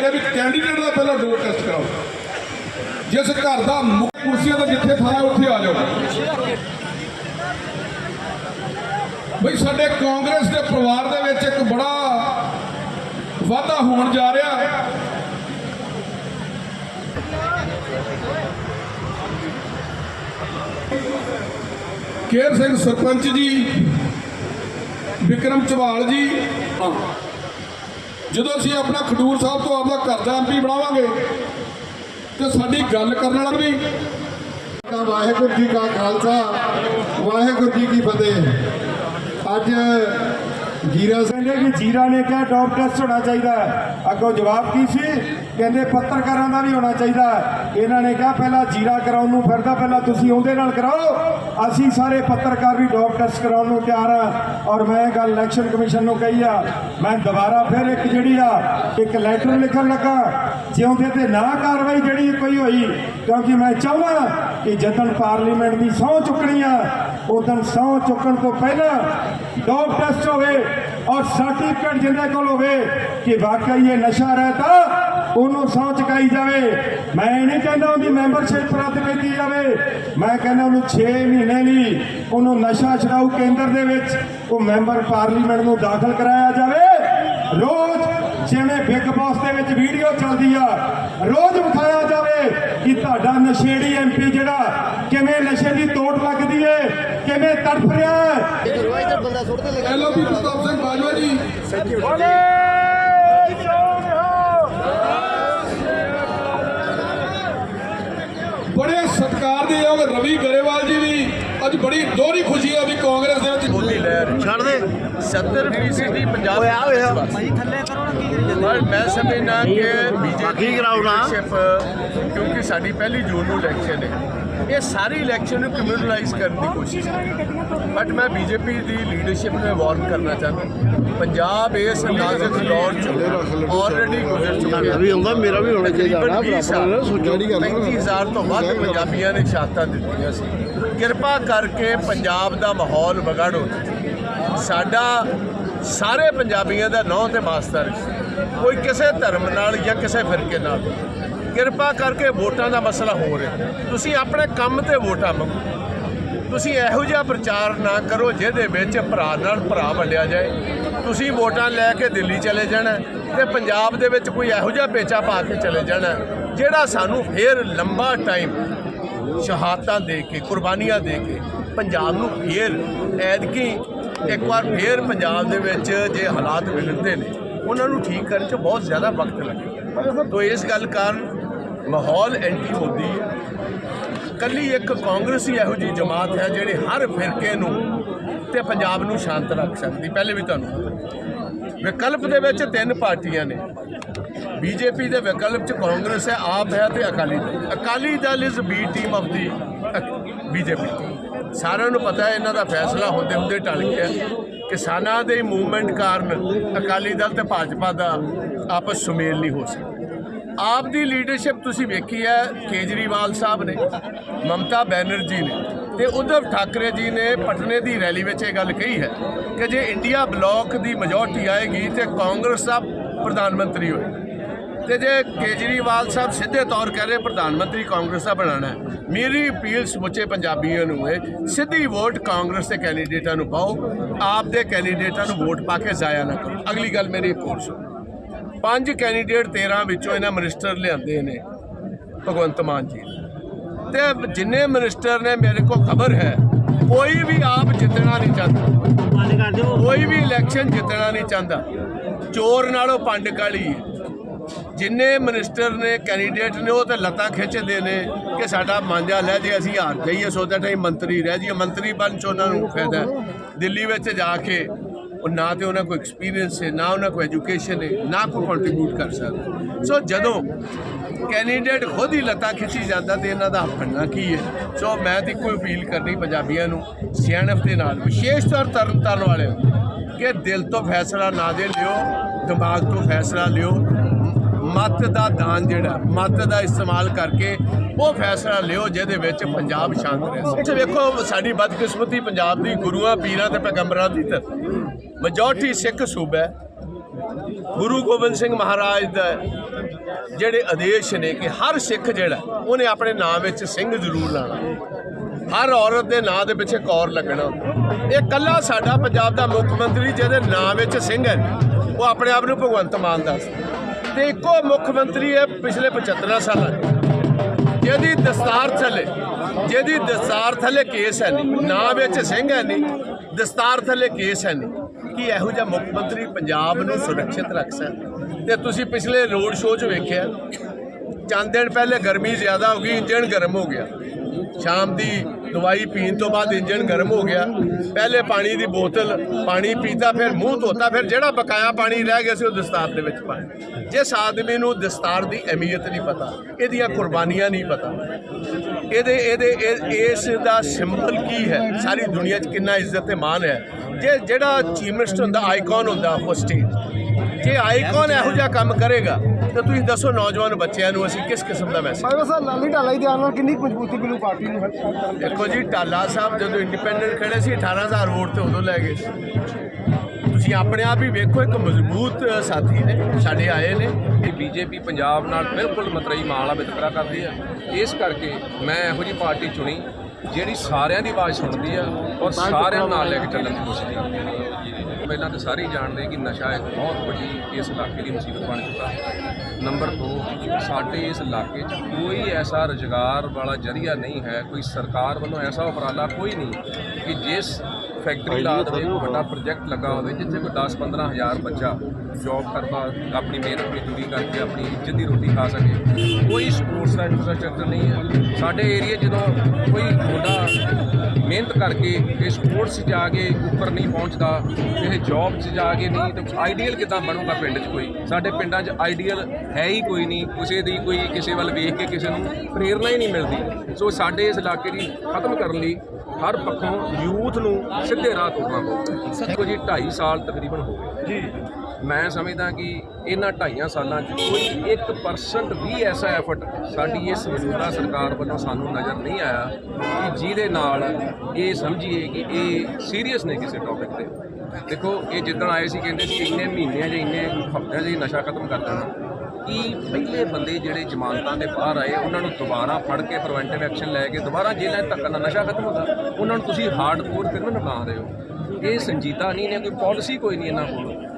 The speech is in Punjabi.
ਕਰਿਆ ਵੀ ਕੈਂਡੀਡੇਟ ਦਾ ਪਹਿਲਾਂ ਡੋਰ ਟੈਸਟ ਕਰਾਓ। ਜਿਸ ਘਰ ਦਾ ਮੁੱਖ ਕੁਰਸੀਆਂ ਦਾ ਜਿੱਥੇ ਥਾਂ ਉੱਥੇ ਆ ਜਾਓ। ਬਈ ਸਾਡੇ ਕਾਂਗਰਸ ਦੇ ਪਰਿਵਾਰ ਦੇ ਵਿੱਚ ਇੱਕ ਬੜਾ ਵਾਧਾ ਹੋਣ ਜਾ ਰਿਹਾ ਹੈ। ਕੇਰ ਸਿੰਘ ਸਰਪੰਚ ਜੀ, ਵਿਕਰਮ ਚਵਾਲ ਜੀ। ਜਦੋਂ ਅਸੀਂ ਆਪਣਾ ਖਡੂਰ ਸਾਹਿਬ ਤੋਂ ਆਪਦਾ ਘਰ ਦਾ ਐਮਪੀ ਬਣਾਵਾਂਗੇ, ਤੇ ਸਾਡੀ ਗੱਲ ਕਰਨ ਵਾਲਾ ਵੀ ਵਾਹਿਗੁਰੂ ਜੀ ਕਾ ਖਾਲਸਾ, ਵਾਹਿਗੁਰੂ ਜੀ ਕੀ ਫਤਿਹ। ਅੱਜ ਜੀਰਾ ਸਿੰਘ ਕਹਿੰਦੇ ਕਿ ਜੀਰਾ ਨੇ ਕਿਹਾ ਡੋਪ ਟੈਸਟ ਹੋਣਾ ਚਾਹੀਦਾ ਅੱਗੋਂ ਜਵਾਬ ਕੀ ਸੀ? ਕਹਿੰਦੇ, ਪੱਤਰਕਾਰਾਂ ਦਾ ਵੀ ਹੋਣਾ ਚਾਹੀਦਾ ਇਹਨਾਂ ਨੇ ਕਿਹਾ, ਪਹਿਲਾਂ ਜੀਰਾ ਕਰਾਉਣ ਨੂੰ ਫਿਰਦਾ, ਪਹਿਲਾਂ ਤੁਸੀਂ ਉਹਦੇ ਨਾਲ ਕਰਾਓ। ਅਸੀਂ ਸਾਰੇ ਪੱਤਰਕਾਰ ਵੀ ਡੋਪ ਟੈਸਟ ਕਰਾਉਣ ਨੂੰ ਤਿਆਰ ਆ ਔਰ ਮੈਂ ਗੱਲ ਇਲੈਕਸ਼ਨ ਕਮਿਸ਼ਨ ਨੂੰ ਕਹੀ ਆ, ਮੈਂ ਦੁਬਾਰਾ ਫਿਰ ਇੱਕ ਜਿਹੜੀ ਆ, ਇੱਕ ਲੈਟਰ ਲਿਖਣ ਲੱਗਾ, ਜਿਉਂਦੇ ਤੇ ਨਾ ਕਾਰਵਾਈ ਜਿਹੜੀ ਕੋਈ ਹੋਈ, ਕਿਉਂਕਿ ਮੈਂ ਚਾਹੁੰਦਾ ਕਿ ਜਦੋਂ ਪਾਰਲੀਮੈਂਟ ਦੀ ਸਹੁੰ ਚੁੱਕਣੀ ਆ ਉਦੋਂ ਸਹੁੰ ਚੁੱਕਣ ਤੋਂ ਪਹਿਲਾਂ ਡੋਪ ਟੈਸਟ ਹੋਵੇ ਔਰ ਸਰਟੀਫਿਕੇਟ ਜਿਹਦੇ ਕੋਲ ਹੋਵੇ ਕਿ ਵਾਕਈ ਇਹ ਨਸ਼ਾ ਰਹਿਤਾ, ਉਹਨੂੰ ਸਹੁੰ ਚੁਕਾਈ ਜਾਵੇ। ਮੈਂ ਇਹ ਨਹੀਂ ਕਹਿੰਦਾ ਉਹਦੀ ਮੈਂਬਰਸ਼ਿਪ ਰੱਦ ਕੀਤੀ ਜਾਵੇ। ਮੈਂ ਕਹਿੰਦਾ ਉਹਨੂੰ 6 ਮਹੀਨੇ ਲਈ ਉਹਨੂੰ ਨਸ਼ਾ ਛਡਾਊ ਕੇਂਦਰ ਦੇ ਵਿੱਚ ਉਹ ਮੈਂਬਰ ਪਾਰਲੀਮੈਂਟ ਨੂੰ ਦਾਖਲ ਕਰਾਇਆ ਜਾਵੇ। ਰੋਜ਼ ਜਿਵੇਂ ਬਿਗ ਬਾਸ ਦੇ ਵਿੱਚ ਵੀਡੀਓ ਚੱਲਦੀ ਆ। ਰੋਜ਼ ਵਿਖਾਇਆ ਜਾਵੇ ਕਿ ਤੁਹਾਡਾ ਨਸ਼ੇੜੀ ਐਮਪੀ ਜਿਹੜਾ ਕਿਵੇਂ ਨਸ਼ੇ ਦੀ ਤੋੜ ਲੱਗਦੀ ਏ, ਕਿਵੇਂ ਤੜਫ ਰਿਹਾ ਹੈ ਐਲਓਪੀ ਪ੍ਰਤਾਪ ਸਿੰਘ ਬਾਜਵਾ ਜੀ। ਬੜੇ ਸਤਿਕਾਰ ਦੇ ਯੋਗ ਰਵੀ ਗਰੇਵਾਲ ਜੀ ਵੀ ਅੱਜ ਬੜੀ ਦੋਹਰੀ ਖੁਸ਼ੀ ਆ ਵੀ ਕਾਂਗਰਸ ਦੇ ਵਿੱਚ ਮੋਦੀ ਲਹਿਰ ਛੱਡ ਦੇ। 70 ਫੀਸਦੀ ਪੰਜਾਬ ਹੋਇਆ ਹੋਇਆ ਪਰ ਮੈਂ ਸਮਝਣਾ ਕਿ ਬੀਜੇਪੀ ਕਿਉਂਕਿ ਸਾਡੀ ਪਹਿਲੀ ਜੂਨ ਨੂੰ ਇਲੈਕਸ਼ਨ ਹੈ। ਇਹ ਸਾਰੀ ਇਲੈਕਸ਼ਨ ਨੂੰ ਕਮਿਊਨਲਾਈਜ਼ ਕਰਨ ਦੀ ਕੋਸ਼ਿਸ਼ ਹੈ। ਬਟ ਮੈਂ ਬੀਜੇਪੀ ਦੀ ਲੀਡਰਸ਼ਿਪ ਨੂੰ ਵਾਰਨ ਕਰਨਾ ਚਾਹੁੰਦਾ ਪੰਜਾਬ ਇਸ ਨਾਜ਼ੁਕ ਦੌਰ ਚ ਆਲਰੇਡੀ ਗੁਜ਼ਰ ਚੁੱਕਿਆ ਹੈ। ਵੀ ਹੁੰਦਾ ਮੇਰਾ ਵੀ ਹੋਣਾ ਚਾਹੀਦਾ। ਨਾ ਬਰਾਬਰ ਸੋਚਾੜੀ ਕਰ 35000 ਤੋਂ ਵੱਧ ਪੰਜਾਬੀਆਂ ਨੇ ਸ਼ਹਾਦਤਾਂ ਦਿੱਤੀਆਂ ਸੀ। ਕਿਰਪਾ ਕਰਕੇ ਪੰਜਾਬ ਦਾ ਮਾਹੌਲ ਵਿਗਾੜੋ। ਸਾਡਾ ਸਾਰੇ ਪੰਜਾਬੀਆਂ ਦਾ ਨੌ ਤੇ ਮਾਸਟਰ ਕੋਈ ਕਿਸੇ ਧਰਮ ਨਾਲ ਜਾਂ ਕਿਸੇ ਫਿਰਕੇ ਨਾਲ। ਕਿਰਪਾ ਕਰਕੇ ਵੋਟਾਂ ਦਾ ਮਸਲਾ ਹੋ ਰਿਹਾ। ਤੁਸੀਂ ਆਪਣੇ ਕੰਮ ਤੇ ਵੋਟਾਂ ਮੰਗੋ। ਤੁਸੀਂ ਇਹੋ ਜਿਹਾ ਪ੍ਰਚਾਰ ਨਾ ਕਰੋ ਜਿਹਦੇ ਵਿੱਚ ਭਰਾ ਨਾਲ ਭਰਾ ਵੰਡਿਆ ਜਾਏ। ਤੁਸੀਂ ਵੋਟਾਂ ਲੈ ਕੇ ਦਿੱਲੀ ਚਲੇ ਜਾਣਾ ਤੇ ਪੰਜਾਬ ਦੇ ਵਿੱਚ ਕੋਈ ਇਹੋ ਜਿਹਾ ਪੇਚਾ ਪਾ ਕੇ ਚਲੇ ਜਾਣਾ, ਜਿਹੜਾ ਸਾਨੂੰ ਫੇਰ ਲੰਬਾ ਟਾਈਮ ਸ਼ਹਾਦਤਾਂ ਦੇ ਕੇ, ਕੁਰਬਾਨੀਆਂ ਦੇ ਕੇ ਪੰਜਾਬ ਨੂੰ ਫੇਰ ਐਦਕੀ ਇੱਕ ਵਾਰ ਫੇਰ ਪੰਜਾਬ ਦੇ ਵਿੱਚ ਜੇ ਹਾਲਾਤ ਵਿਗੜਦੇ ਨੇ, ਉਹਨਾਂ ਨੂੰ ਠੀਕ ਕਰਨ 'ਚ ਬਹੁਤ ਜ਼ਿਆਦਾ ਵਕਤ ਲੱਗੇਗਾ। ਤੋਂ ਇਸ ਗੱਲ ਕਾਰਨ ਮਾਹੌਲ ਐਂਟੀ ਮੋਦੀ ਹੈ। ਕੱਲੀ ਇੱਕ ਕਾਂਗਰਸੀ ਇਹੋ ਜਿਹੀ ਜਮਾਤ ਹੈ ਜਿਹੜੀ ਹਰ ਫਿਰਕੇ ਨੂੰ ਤੇ ਪੰਜਾਬ ਨੂੰ ਸ਼ਾਂਤ ਰੱਖ ਸਕਦੀ। ਪਹਿਲੇ ਵੀ ਤੁਹਾਨੂੰ ਵਿਕਲਪ ਦੇ ਵਿੱਚ ਤਿੰਨ ਪਾਰਟੀਆਂ ਨੇ। ਬੀਜੇਪੀ ਦੇ ਵਿਕਲਪ ਚ ਕਾਂਗਰਸ ਹੈ, ਆਪ ਹੈ ਤੇ Akali Dal. Akali Dal is B team of the BJP. ਸਾਰਿਆਂ ਨੂੰ ਪਤਾ ਹੈ, ਇਹਨਾਂ ਦਾ ਫੈਸਲਾ ਹੁੰਦੇ ਹੁੰਦੇ ਟਲ ਗਿਆ। ਕਿਸਾਨਾਂ ਦੇ ਮੂਵਮੈਂਟ ਕਾਰਨ ਅਕਾਲੀ ਦਲ ਤੇ ਭਾਜਪਾ ਦਾ ਆਪਸ ਸੁਮੇਲ ਨਹੀਂ ਹੋ ਸਕਿਆ। ਆਪ ਦੀ ਲੀਡਰਸ਼ਿਪ ਤੁਸੀਂ ਵੇਖੀ ਹੈ, ਕੇਜਰੀਵਾਲ ਸਾਹਿਬ ਨੇ, ਮਮਤਾ ਬੈਨਰਜੀ ਨੇ ਤੇ ਉਧਵ ਠਾਕਰੇ ਜੀ ਨੇ ਪਟਨੇ ਦੀ ਰੈਲੀ ਵਿੱਚ ਇਹ ਗੱਲ ਕਹੀ ਹੈ ਕਿ ਜੇ ਇੰਡੀਆ ਬਲੌਕ ਦੀ ਮੈਜੋਰਟੀ ਆਏਗੀ ਤੇ ਕਾਂਗਰਸ ਦਾ ਪ੍ਰਧਾਨ ਮੰਤਰੀ ਹੋਏ ਤੇ ਜੇ ਕੇਜਰੀਵਾਲ ਸਾਹਿਬ ਸਿੱਧੇ ਤੌਰ ਕਹਿ ਰਹੇ ਪ੍ਰਧਾਨ ਮੰਤਰੀ ਕਾਂਗਰਸ ਦਾ ਬਣਾਉਣਾ ਹੈ ਮੇਰੀ ਅਪੀਲ ਸਮੁੱਚੇ ਪੰਜਾਬੀਆਂ ਨੂੰ ਹੈ ਸਿੱਧੀ ਵੋਟ ਕਾਂਗਰਸ ਦੇ ਕੈਂਡੀਡੇਟਾਂ ਨੂੰ ਪਾਓ ਆਪ ਦੇ ਕੈਂਡੀਡੇਟਾਂ ਨੂੰ ਵੋਟ ਪਾ ਕੇ ਜ਼ਾਇਆ ਨਾ ਕਰੋ। ਅਗਲੀ ਗੱਲ ਮੇਰੀ ਹੋਰ ਸੁਣੋ। ਪੰਜ ਕੈਂਡੀਡੇਟ 13 ਵਿੱਚੋਂ ਇਹਨਾਂ ਮਿਨਿਸਟਰ ਲਿਆਂਦੇ ਨੇ ਭਗਵੰਤ ਮਾਨ ਜੀ। ਤੇ ਜਿੰਨੇ ਮਿਨਿਸਟਰ ਨੇ ਮੇਰੇ ਕੋਲ ਖਬਰ ਹੈ ਕੋਈ ਵੀ ਆਪ ਜਿੱਤਣਾ ਨਹੀਂ ਚਾਹੁੰਦਾ। ਕੋਈ ਵੀ ਇਲੈਕਸ਼ਨ ਜਿੱਤਣਾ ਨਹੀਂ ਚਾਹੁੰਦਾ। ਚੋਰ ਨਾਲੋਂ ਪੰਡ ਕਾਲੀ ਹੈ। ਜਿੰਨੇ ਮਿਨਿਸਟਰ ਨੇ ਕੈਂਡੀਡੇਟ ਨੇ, ਉਹ ਤੇ ਲੱਤਾਂ ਖਿੱਚਦੇ ਨੇ ਕਿ ਸਾਡਾ ਮਾਂਜਾ ਲੈ ਜੇ, ਅਸੀਂ ਹਾਰ ਜਾਈਏ। ਸੋ that ਅਸੀਂ ਮੰਤਰੀ ਰਹਿ ਜਾਈਏ। ਮੰਤਰੀ ਬਣ ਚ ਉਹਨਾਂ ਨੂੰ ਫਾਇਦਾ ਦਿੱਲੀ ਵਿੱਚ ਜਾ ਕੇ ਉਹ ਨਾ ਤੇ ਉਹਨਾਂ ਕੋਲ ਐਕਸਪੀਰੀਅੰਸ ਹੈ, ਨਾ ਉਹਨਾਂ ਕੋਲ ਐਜੂਕੇਸ਼ਨ ਹੈ, ਨਾ ਕੋਈ ਕੰਟਰੀਬਿਊਟ ਕਰ ਸਕਦਾ। ਸੋ ਜਦੋਂ ਕੈਂਡੀਡੇਟ ਖੁਦ ਹੀ ਲੱਤਾਂ ਖਿੱਚੀ ਜਾਂਦਾ ਤੇ ਇਹਨਾਂ ਦਾ ਫੰਨਾ ਕੀ ਹੈ? ਸੋ ਮੈਂ ਤੇ ਕੋਈ ਅਪੀਲ ਕਰਨੀ ਪੰਜਾਬੀਆਂ ਨੂੰ ਸਿਆਣਪ ਦੇ ਨਾਲ, ਵਿਸ਼ੇਸ਼ ਤੌਰ ਤਰਨ ਤਾਰਨ ਵਾਲਿਆਂ ਨੂੰ, ਕਿ ਦਿਲ ਤੋਂ ਫੈਸਲਾ ਨਾ ਦੇ ਲਿਓ, ਦਿਮਾਗ ਤੋਂ ਫੈਸਲਾ ਲਿਓ ਮਤ ਦਾ ਦਾਨ ਜਿਹੜਾ, ਮਤ ਦਾ ਇਸਤੇਮਾਲ ਕਰਕੇ ਉਹ ਫੈਸਲਾ ਲਿਓ ਜਿਹਦੇ ਵਿੱਚ ਪੰਜਾਬ ਸ਼ਾਂਤ ਰਹੇ। ਤੇ ਵੇਖੋ, ਸਾਡੀ ਬਦਕਿਸਮਤੀ ਪੰਜਾਬ ਦੀ ਗੁਰੂਆਂ, ਪੀਰਾਂ ਤੇ ਪੈਗੰਬਰਾਂ ਦੀ ਧਰਤੀ ਮੈਜੋਰਟੀ ਸਿੱਖ ਸੂਬਾ ਗੁਰੂ ਗੋਬਿੰਦ ਸਿੰਘ ਮਹਾਰਾਜ ਦਾ ਜਿਹੜੇ ਆਦੇਸ਼ ਨੇ ਕਿ ਹਰ ਸਿੱਖ ਜਿਹੜਾ, ਉਹਨੇ ਆਪਣੇ ਨਾਂ ਵਿੱਚ ਸਿੰਘ ਜ਼ਰੂਰ ਲਾਣਾ। ਹਰ ਔਰਤ ਦੇ ਨਾਂ ਦੇ ਪਿੱਛੇ ਕੌਰ ਲੱਗਣਾ। ਇਹ ਕੱਲਾ ਸਾਡਾ ਪੰਜਾਬ ਦਾ ਮੁੱਖ ਮੰਤਰੀ ਜਿਹਦੇ ਨਾਂ ਵਿੱਚ ਸਿੰਘ ਹੈ, ਉਹ ਆਪਣੇ ਆਪ ਨੂੰ ਭਗਵੰਤ ਮਾਨਦਾ ਸੀ। ਤੇ ਇੱਕੋ ਮੁੱਖ ਮੰਤਰੀ ਹੈ ਪਿਛਲੇ 75 ਸਾਲਾਂ 'ਚ। ਜਿਹਦੀ ਦਸਤਾਰ ਥੱਲੇ, ਜਿਹਦੀ ਦਸਤਾਰ ਥੱਲੇ ਕੇਸ ਹੈ ਨਹੀਂ, ਨਾ ਵਿੱਚ ਸਿੰਘ ਹੈ ਨਹੀਂ, ਦਸਤਾਰ ਥੱਲੇ ਕੇਸ ਹੈ ਨਹੀਂ, ਕਿ ਇਹੋ ਜਿਹਾ ਮੁੱਖ ਮੰਤਰੀ ਪੰਜਾਬ ਨੂੰ ਸੁਰੱਖਿਅਤ ਰੱਖ ਸਕਦਾ ਤੇ ਤੁਸੀਂ ਪਿਛਲੇ ਰੋਡ ਸ਼ੋਅ 'ਚ ਵੇਖਿਆ, ਚੰਦ ਦਿਨ ਪਹਿਲੇ ਗਰਮੀ ਜ਼ਿਆਦਾ ਹੋ ਗਈ, ਇੰਜਣ ਗਰਮ ਹੋ ਗਿਆ। ਸ਼ਾਮ ਦੀ ਦਵਾਈ ਪੀਣ ਤੋਂ ਬਾਅਦ ਇੰਜਣ ਗਰਮ ਹੋ ਗਿਆ। ਪਹਿਲੇ ਪਾਣੀ ਦੀ ਬੋਤਲ ਪਾਣੀ ਪੀਤਾ, ਫਿਰ ਮੂੰਹ ਧੋਤਾ, ਫਿਰ ਜਿਹੜਾ ਬਕਾਇਆ ਪਾਣੀ ਰਹਿ ਗਿਆ ਸੀ ਉਹ ਦਸਤਾਰ ਦੇ ਵਿੱਚ ਪਾਇਆ। ਜਿਸ ਆਦਮੀ ਨੂੰ ਦਸਤਾਰ ਦੀ ਅਹਿਮੀਅਤ ਨਹੀਂ ਪਤਾ, ਇਹਦੀਆਂ ਕੁਰਬਾਨੀਆਂ ਨਹੀਂ ਪਤਾ। ਇਹਦੇ ਇਹਦੇ, ਇਹ- ਇਸ ਦਾ ਸਿੰਬਲ ਕੀ ਹੈ? ਸਾਰੀ ਦੁਨੀਆ 'ਚ ਕਿੰਨਾ ਇੱਜ਼ਤ ਤੇ ਮਾਣ ਹੈ? ਜੇ ਜਿਹੜਾ ਚੀਫ ਮਿਨਿਸਟਰ ਹੁੰਦਾ, ਆਈਕਨ ਹੁੰਦਾ ਉਹ ਸਟੇਟ ਜੇ ਆਈਕਨ ਇਹੋ ਜਿਹਾ ਕੰਮ ਕਰੇਗਾ ਤਾਂ ਤੁਸੀਂ ਦੱਸੋ ਨੌਜਵਾਨ ਬੱਚਿਆਂ ਨੂੰ ਅਸੀਂ ਕਿਸ ਕਿਸਮ ਦਾ ਮੈਸੇਜ ਭਾਵੇਂ ਸਰ ਲਾਲੀ ਢਾਲਾ ਦੇ ਨਾਲ ਕਿੰਨੀ ਮਜ਼ਬੂਤੀ ਮਿਲੂ ਪਾਰਟੀ ਨੂੰ ਦੇਖੋ ਜੀ ਟਾਲਾ ਸਾਹਿਬ ਜਦੋਂ ਇੰਡੀਪੈਂਡੈਂਟ ਖੜੇ ਸੀ 18000 ਵੋਟ ਤੇ ਉਦੋਂ ਲੈ ਗਏ ਤੁਸੀਂ ਆਪਣੇ ਆਪ ਹੀ ਵੇਖੋ ਇੱਕ ਮਜ਼ਬੂਤ ਸਾਥੀ ਨੇ ਸਾਡੇ ਆਏ ਨੇ। ਇਹ ਬੀਜੇਪੀ ਪੰਜਾਬ ਨਾਲ ਬਿਲਕੁਲ ਮਤਰਈ ਮਾਲ ਵਾਲਾ ਵਿਤਕਰਾ ਕਰਦੀ ਆ। ਇਸ ਕਰਕੇ ਮੈਂ ਇਹੋ ਜੀ ਪਾਰਟੀ ਚੁਣੀ ਜਿਹੜੀ ਸਾਰਿਆਂ ਦੀ ਆਵਾਜ਼ ਸੁਣਦੀ ਆ ਔਰ ਸਾਰਿਆਂ ਨਾਲ ਲੈ ਕੇ ਚੱਲਣ ਦੀ ਕੋਸ਼ਿਸ਼ ਕਰਦੀ ਆ। ਪਹਿਲਾਂ ਤਾਂ ਸਾਰੇ ਹੀ ਜਾਣਦੇ ਕਿ ਨਸ਼ਾ ਇੱਕ ਬਹੁਤ ਵੱਡੀ ਇਸ ਇਲਾਕੇ ਦੀ ਮੁਸੀਬਤ ਬਣ ਚੁੱਕਾ। ਨੰਬਰ 2 ਸਾਡੇ ਇਸ ਇਲਾਕੇ 'ਚ ਕੋਈ ਐਸਾ ਰੁਜ਼ਗਾਰ ਵਾਲਾ ਜਰੀਆ ਨਹੀਂ ਹੈ ਕੋਈ ਸਰਕਾਰ ਵੱਲੋਂ ਐਸਾ ਉਪਰਾਲਾ ਕੋਈ ਨਹੀਂ ਕਿ ਜਿਸ ਫੈਕਟਰੀ ਲਾ ਦੇਵੇ ਕੋਈ ਵੱਡਾ ਪ੍ਰੋਜੈਕਟ ਲੱਗਾ ਹੋਵੇ ਜਿੱਥੇ ਕੋਈ 10-15 ਹਜ਼ਾਰ ਬੱਚਾ ਜੌਬ ਕਰਦਾ, ਆਪਣੀ ਮਿਹਨਤ ਮਜ਼ਦੂਰੀ ਕਰਕੇ ਆਪਣੀ ਇੱਜ਼ਤ ਦੀ ਰੋਟੀ ਖਾ ਸਕੇ। ਕੋਈ ਸਪੋਰਟਸ ਦਾ ਇਨਫਰਾਸਟ੍ਰਕਚਰ ਨਹੀਂ ਹੈ। ਸਾਡੇ ਏਰੀਆ ਜਦੋਂ ਕੋਈ ਮੁੰਡਾ ਮਿਹਨਤ ਕਰਕੇ ਇਹ ਸਪੋਰਟਸ 'ਚ ਜਾ ਕੇ ਉੱਪਰ ਨਹੀਂ ਪਹੁੰਚਦਾ ਇਹ ਜੌਬ 'ਚ ਜਾ ਕੇ ਨਹੀਂ, ਤਾਂ ਆਈਡੀਅਲ ਕਿਦਾਂ ਬਣੂਗਾ ਪਿੰਡ 'ਚ ਕੋਈ? ਸਾਡੇ ਪਿੰਡਾਂ 'ਚ ਆਈਡੀਅਲ ਹੈ ਹੀ ਕੋਈ ਨਹੀਂ। ਕਿਸੇ ਦੀ ਕੋਈ ਕਿਸੇ ਵੱਲ ਵੇਖ ਕੇ ਕਿਸੇ ਨੂੰ ਪ੍ਰੇਰਨਾ ਹੀ ਨਹੀਂ ਮਿਲਦੀ। ਸੋ ਸਾਡੇ ਇਸ ਇਲਾਕੇ ਦੀ ਖਤਮ ਕਰਨ ਲਈ ਹਰ ਪੱਖੋਂ ਯੂਥ ਨੂੰ ਸਿੱਧੇ ਰਾਹ ਤੁਰਨਾ ਪਊਗਾ ਦੇਖੋ ਜੀ 2.5 ਸਾਲ ਤਕਰੀਬਨ ਹੋ ਗਏ। ਜੀ। ਮੈਂ ਸਮਝਦਾ ਕਿ ਇਹਨਾਂ 2.5 ਸਾਲਾਂ 'ਚ ਕੋਈ 1% ਵੀ ਐਸਾ ਐਫਰਟ ਸਾਡੀ ਇਸ ਮੌਜੂਦਾ ਸਰਕਾਰ ਵੱਲੋਂ ਸਾਨੂੰ ਨਜ਼ਰ ਨਹੀਂ ਆਇਆ ਕਿ ਜਿਹਦੇ ਨਾਲ ਇਹ ਸਮਝੀਏ ਕਿ ਇਹ ਸੀਰੀਅਸ ਨੇ ਕਿਸੇ ਟੌਪਿਕ ਤੇ। ਦੇਖੋ, ਇਹ ਜਿੱਦਣ ਆਏ ਸੀ ਕਹਿੰਦੇ ਸੀ ਇੰਨੇ ਮਹੀਨਿਆਂ 'ਚ ਇੰਨੇ ਹਫ਼ਤਿਆਂ 'ਚ ਇਹ ਨਸ਼ਾ ਖਤਮ ਕਰ ਦੇਣਾ। ਕਿ ਪਹਿਲੇ ਬੰਦੇ ਜਿਹੜੇ ਜ਼ਮਾਨਤਾਂ ਦੇ ਬਾਹਰ ਆਏ, ਉਹਨਾਂ ਨੂੰ ਦੁਬਾਰਾ ਫੜ ਕੇ ਪ੍ਰੀਵੈਂਟਿਵ ਐਕਸ਼ਨ ਲੈ ਕੇ ਦੁਬਾਰਾ ਜੇਲ੍ਹਾਂ 'ਚ ਧੱਕਣ ਨਾਲ ਨਸ਼ਾ ਖਤਮ ਹੁੰਦਾ, ਉਹਨਾਂ ਨੂੰ ਤੁਸੀਂ ਹਾਰਡ ਹਾਰਡਕੋਰ ਕ੍ਰਿਮੀਨਲ ਬਣਾ ਰਹੇ ਹੋ ਇਹ ਸੰਜੀਦਾ ਨਹੀਂ ਨੇ, ਕੋਈ ਪਾਲਿਸੀ ਕੋਈ ਨਹੀਂ ਇਹਨਾਂ ਕੋਲ।